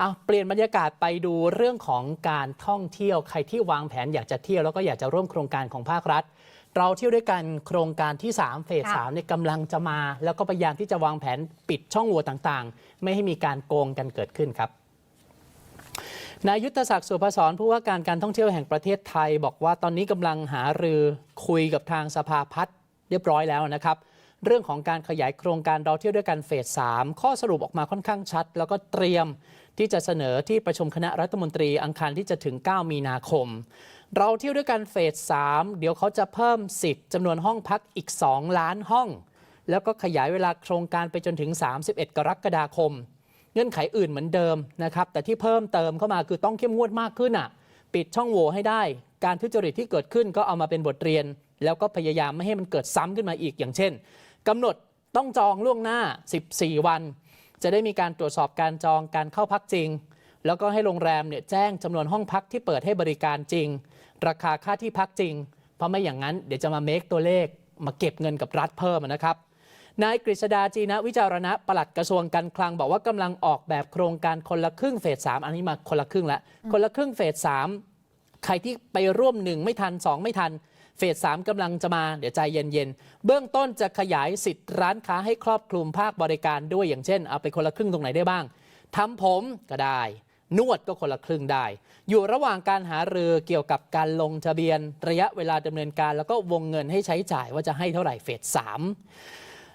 อะเปลี่ยนบรรยากาศไปดูเรื่องของการท่องเที่ยวใครที่วางแผนอยากจะเที่ยวแล้วก็อยากจะร่วมโครงการของภาครัฐ เราเที่ยวด้วยกันโครงการที่ 3 เฟสค่ะสามเนี่ยกำลังจะมา แล้วก็พยายามที่จะวางแผนปิดช่องโหว่ต่างๆ ไม่ให้มีการโกงกันเกิดขึ้นครับนายยุทธศักดิ์สุภศรผู้ว่าการการท่องเที่ยวแห่งประเทศไทย บอกว่าตอนนี้กำลังหารือคุยกับทางสภาพัฒน์เรียบร้อยแล้วนะครับ เรื่องของการขยายโครงการเราเที่ยวด้วยกันเฟส 3 ข้อสรุปออกมาค่อนข้างชัด แล้วก็เตรียมที่จะเสนอที่ประชุมคณะรัฐมนตรีอังคารที่จะถึง 9 มีนาคม เราเที่ยวด้วยกันเฟส 3 เดี๋ยวเขาจะเพิ่มสิทธิ์จำนวนห้องพักอีก 2 ล้านห้อง แล้วก็ขยายเวลาโครงการไปจนถึง 31 กรกฎาคม เงื่อนไขอื่นเหมือนเดิมนะครับแต่ที่เพิ่มเติมเข้ามาคือต้องเข้มงวดมากขึ้นอะปิดช่องโหว่ให้ได้ การทุจริตที่เกิดขึ้นก็เอามาเป็นบทเรียน แล้วก็พยายามไม่ให้มันเกิดซ้ำขึ้นมาอีกอย่างเช่น กำหนดต้องจองล่วงหน้า 14 วัน จะได้มีการตรวจสอบการจองการเข้าพักจริง แล้วก็ให้โรงแรมเนี่ยแจ้งจำนวนห้องพักที่เปิดให้บริการจริง ราคาค่าที่พักจริง เพราะไม่อย่างนั้นเดี๋ยวจะมาเมคตัวเลขมาเก็บเงินกับรัฐเพิ่มนะครับนายกฤษดาจีนะวิจารณะปลัดกระทรวงการคลังบอกว่ากำลังออกแบบโครงการคนละครึ่งเฟสสามอันนี้มาคนละครึ่งแล้วคนละครึ่งเฟสสามใครที่ไปร่วมหนึ่งไม่ทันสองไม่ทัน เฟสสามกำลังจะมาเดี๋ยวใจเย็นๆ เบื้องต้นจะขยายสิทธิ์ร้านค้าให้ครอบคลุมภาคบริการด้วยอย่างเช่น เอาไปคนละครึ่งตรงไหนได้บ้างทำผมก็ได้ นวดก็คนละครึ่งได้ อยู่ระหว่างการหารือเกี่ยวกับการลงทะเบียน ระยะเวลาดำเนินการ แล้วก็วงเงินให้ใช้จ่ายว่าจะให้เท่าไหร่เฟสสาม